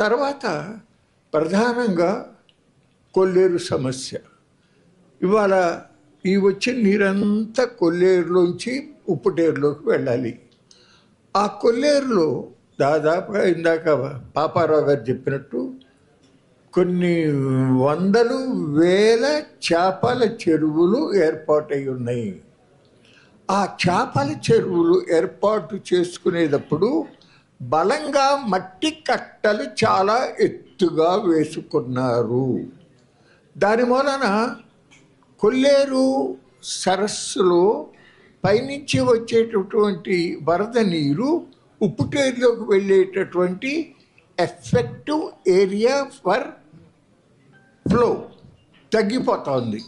తర్వాత ప్రధానంగా కొల్లేరు సమస్య. ఇవాళ ఈ వచ్చే నీరంతా కొల్లేరులోంచి ఉప్పుటేరులోకి వెళ్ళాలి. ఆ కొల్లేరులో దాదాపుగా ఇందాక పాపారావు గారు చెప్పినట్టు కొన్ని వందలు వేల చేపల చెరువులు ఏర్పాటై ఉన్నాయి. ఆ చేపల చెరువులు ఏర్పాటు చేసుకునేటప్పుడు బలంగా మట్టి కట్టలు చాలా ఎత్తుగా వేసుకున్నారు. దాని వలన కొల్లేరు సరస్సులో పైనుంచి వచ్చేటటువంటి వరద నీరు ఉప్పుటేరులోకి వెళ్ళేటటువంటి ఎఫెక్టివ్ ఏరియా ఫర్ ఫ్లో తగ్గిపోతా ఉంది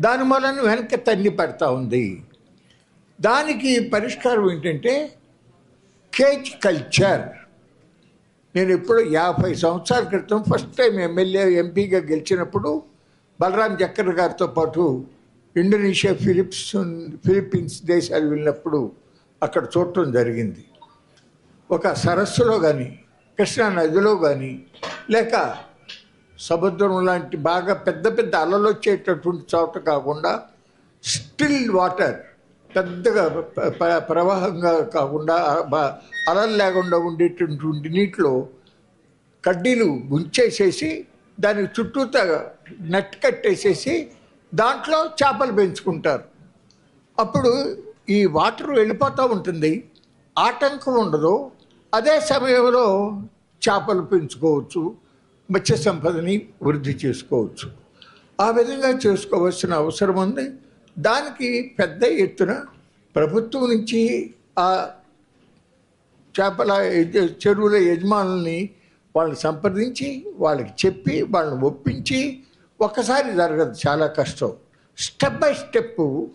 దాని వలన వెనక్కి తన్ని పడతా ఉంది. దానికి పరిష్కారం ఏంటంటే కేజ్ కల్చర్ నేను ఇప్పుడు యాభై సంవత్సరాల క్రితం ఫస్ట్ టైం ఎమ్మెల్యే ఎంపీగా గెలిచినప్పుడు బలరాం జక్కర్ గారితో పాటు ఇండోనేషియా ఫిలిప్స్ ఫిలిప్పీన్స్ దేశాలు వెళ్ళినప్పుడు అక్కడ చూడటం జరిగింది. ఒక సరస్సులో కానీ కృష్ణా నదిలో కానీ లేక సముద్రం లాంటి బాగా పెద్ద పెద్ద అలలు వచ్చేటటువంటి చోట కాకుండా స్టిల్ వాటర్ పెద్దగా ప్రవాహంగా కాకుండా అలలు లేకుండా ఉండేటటువంటి నీటిలో కడ్డీలు ముంచేసేసి దానికి చుట్టూతా నెట్ కట్టేసేసి దాంట్లో చేపలు పెంచుకుంటారు. అప్పుడు ఈ వాటర్ వెళ్ళిపోతూ ఉంటుంది. ఆటంకం ఉండదు. అదే సమయంలో చేపలు పెంచుకోవచ్చు. మత్స్య సంపదని వృద్ధి చేసుకోవచ్చు. ఆ విధంగా చేసుకోవాల్సిన అవసరం ఉంది. దానికి పెద్ద ఎత్తున ప్రభుత్వం నుంచి ఆ చేపల చెరువుల యజమానుల్ని వాళ్ళని సంప్రదించి వాళ్ళకి చెప్పి వాళ్ళని ఒప్పించి ఒక్కసారి జరగదు. చాలా కష్టం. స్టెప్ బై స్టెప్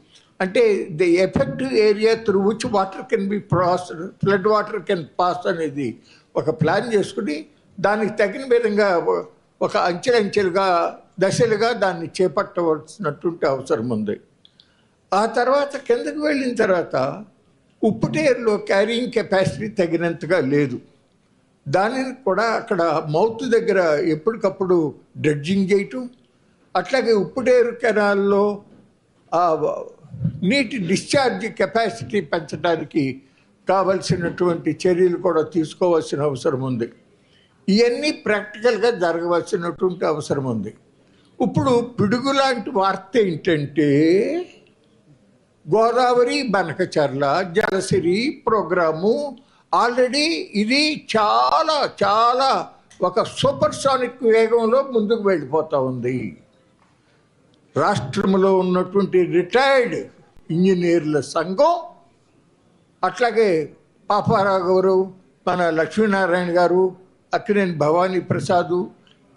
అంటే the effective area through which water can be pass flood water can pass అనేది ఒక ప్లాన్ చేసుకుని దానికి తగిన విధంగా ఒక అంచెలంచెలుగా దశలుగా దాన్ని చేపట్టవలసినటువంటి అవసరం ఉంది. ఆ తర్వాత కిందకి వెళ్ళిన తర్వాత ఉప్పుటేరులో క్యారింగ్ కెపాసిటీ తగినంతగా లేదు. దానిని కూడా అక్కడ మౌత్ దగ్గర ఎప్పటికప్పుడు డ్రెడ్జింగ్ చేయటం అట్లాగే ఉప్పుటేరు కెనాల్లో ఆ నీటి డిశ్చార్జ్ కెపాసిటీ పెంచడానికి కావలసినటువంటి చర్యలు కూడా తీసుకోవాల్సిన అవసరం ఉంది. ఇవన్నీ ప్రాక్టికల్గా జరగవలసినటువంటి అవసరం ఉంది. ఇప్పుడు పిడుగు లాంటి వార్త ఏంటంటే గోదావరి బనకచర్ల జలసిరి ప్రోగ్రాము. ఆల్రెడీ ఇది చాలా చాలా ఒక సూపర్ సానిక్ వేగంలో ముందుకు వెళ్ళిపోతూ ఉంది. రాష్ట్రంలో ఉన్నటువంటి రిటైర్డ్ ఇంజనీర్ల సంఘం అట్లాగే పాపారావు గారు మన లక్ష్మీనారాయణ గారు అక్కినేని భవానీ ప్రసాదు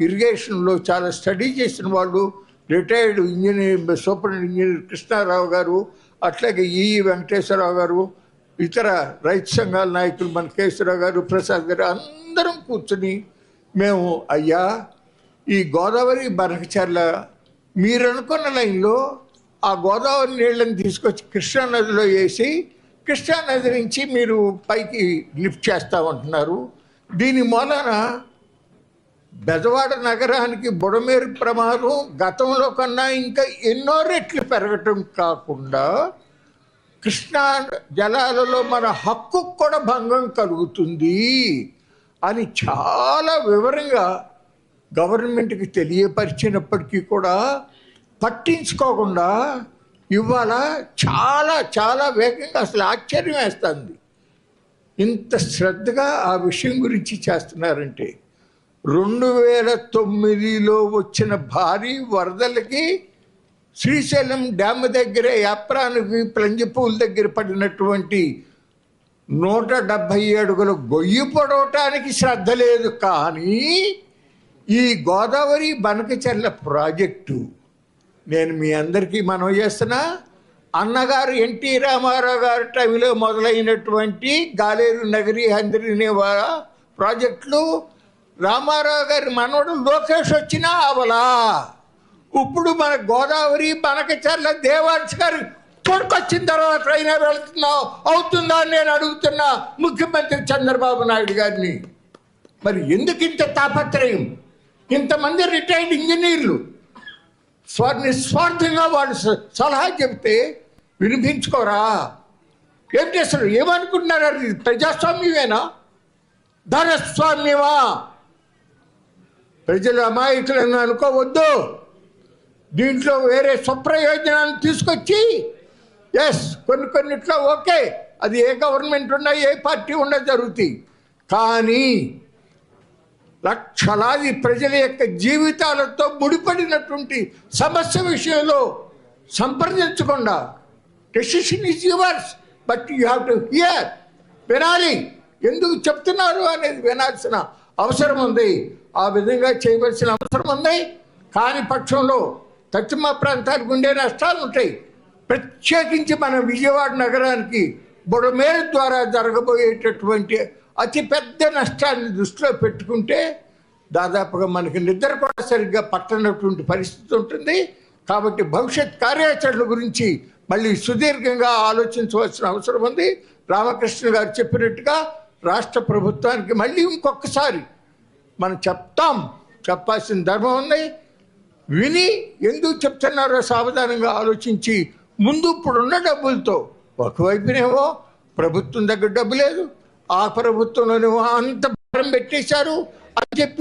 ఇరిగేషన్లో చాలా స్టడీ చేసిన వాళ్ళు retired engineer super engineer Krishnarao గారు అట్లాగే ఈ వెంకటేశ్వరరావు గారు ఇతర రైతు సంఘాల నాయకులు మన కేశవరావు గారు ప్రసాద్ గారు అందరం కూర్చుని మేము అయ్యా ఈ గోదావరి బనకచర్ల మీరు అనుకున్న లైన్లో ఆ గోదావరి నీళ్ళని తీసుకొచ్చి కృష్ణా నదిలో వేసి కృష్ణానది నుంచి మీరు పైకి లిఫ్ట్ చేస్తామంటున్నారు దీని మూలన బెజవాడ నగరానికి బుడమేరు ప్రమాదం గతంలో కన్నా ఇంకా ఎన్నో రెట్లు పెరగటం కాకుండా కృష్ణా జలాలలో మన హక్కు కూడా భంగం కలుగుతుంది అని చాలా వివరంగా గవర్నమెంట్కి తెలియపరిచినప్పటికీ కూడా పట్టించుకోకుండా ఇవాళ చాలా చాలా వేగంగా అసలు ఆశ్చర్యం వేస్తుంది. ఇంత శ్రద్ధగా ఆ విషయం గురించి చేస్తున్నారంటే రెండు వేల తొమ్మిదిలో వచ్చిన భారీ వరదలకి శ్రీశైలం డ్యామ్ దగ్గర యాప్రానికి ప్లంజిపూల్ దగ్గర పడినటువంటి నూట డెబ్భై అడుగులు గొయ్యి పడవటానికి శ్రద్ధ లేదు. కానీ ఈ గోదావరి బనకచర్ల ప్రాజెక్టు నేను మీ అందరికీ మనం చేస్తున్నా. అన్నగారు ఎన్టీ రామారావు గారి టైంలో మొదలైనటువంటి గాలేరు నగరి హంద్రి ప్రాజెక్టులు రామారావు గారి మనవడు లోకేష్ వచ్చినా అవలా? ఇప్పుడు మన గోదావరి బనకచర్ల దేవాంశ్ గారు తోడుకొచ్చిన తర్వాత అయినా వెళుతున్నావు. అవుతుందా అని నేను అడుగుతున్నా ముఖ్యమంత్రి చంద్రబాబు నాయుడు గారిని. మరి ఎందుకు ఇంత తాపత్రయం? ఇంతమంది రిటైర్డ్ ఇంజనీర్లు. స్వ నిస్వార్థంగా వాళ్ళు స- సలహా చెబితే వినిపించుకోరా? ఏం చేస్తారు ఏమనుకుంటున్నారు? ప్రజాస్వామ్యమేనా? ధనస్వామ్యమా? ప్రజలు అమాయకులను అనుకోవద్దు. దీంట్లో వేరే స్వప్రయోజనాలు తీసుకొచ్చి ఎస్ కొన్ని కొన్నిట్లో ఓకే అది ఏ గవర్నమెంట్ ఉన్నా ఏ పార్టీ ఉన్నా జరుగుతాయి. కానీ లక్షలాది ప్రజల యొక్క జీవితాలతో ముడిపడినటువంటి సమస్య విషయంలో సంప్రదించకుండా decision is yours but you have to hear వినాలి. ఎందుకు చెప్తున్నారు అనేది వినాల్సిన అవసరం ఉంది. ఆ విధంగా చేయవలసిన అవసరం ఉంది. కాని పక్షంలో పశ్చిమ ప్రాంతానికి ఉండే నష్టాలు ఉంటాయి. ప్రత్యేకించి మన విజయవాడ నగరానికి బుడమేలు ద్వారా జరగబోయేటటువంటి అతిపెద్ద నష్టాన్ని దృష్టిలో పెట్టుకుంటే దాదాపుగా మనకి నిద్ర కూడా సరిగ్గా పట్టనటువంటి పరిస్థితి ఉంటుంది. కాబట్టి భవిష్యత్ కార్యాచరణ గురించి మళ్ళీ సుదీర్ఘంగా ఆలోచించవలసిన అవసరం ఉంది. రామకృష్ణ గారు చెప్పినట్టుగా రాష్ట్ర ప్రభుత్వానికి మళ్ళీ ఇంకొకసారి మనం చెప్తాం. చెప్పాల్సిన ధర్మం ఉంది. విని ఎందుకు చెప్తున్నారో సావధానంగా ఆలోచించి ముందు ఇప్పుడున్న డబ్బులతో. ఒకవైపునేమో ప్రభుత్వం దగ్గర డబ్బు లేదు. ఆ ప్రభుత్వంలోనేమో అంత భారం పెట్టేశారు అని చెప్పి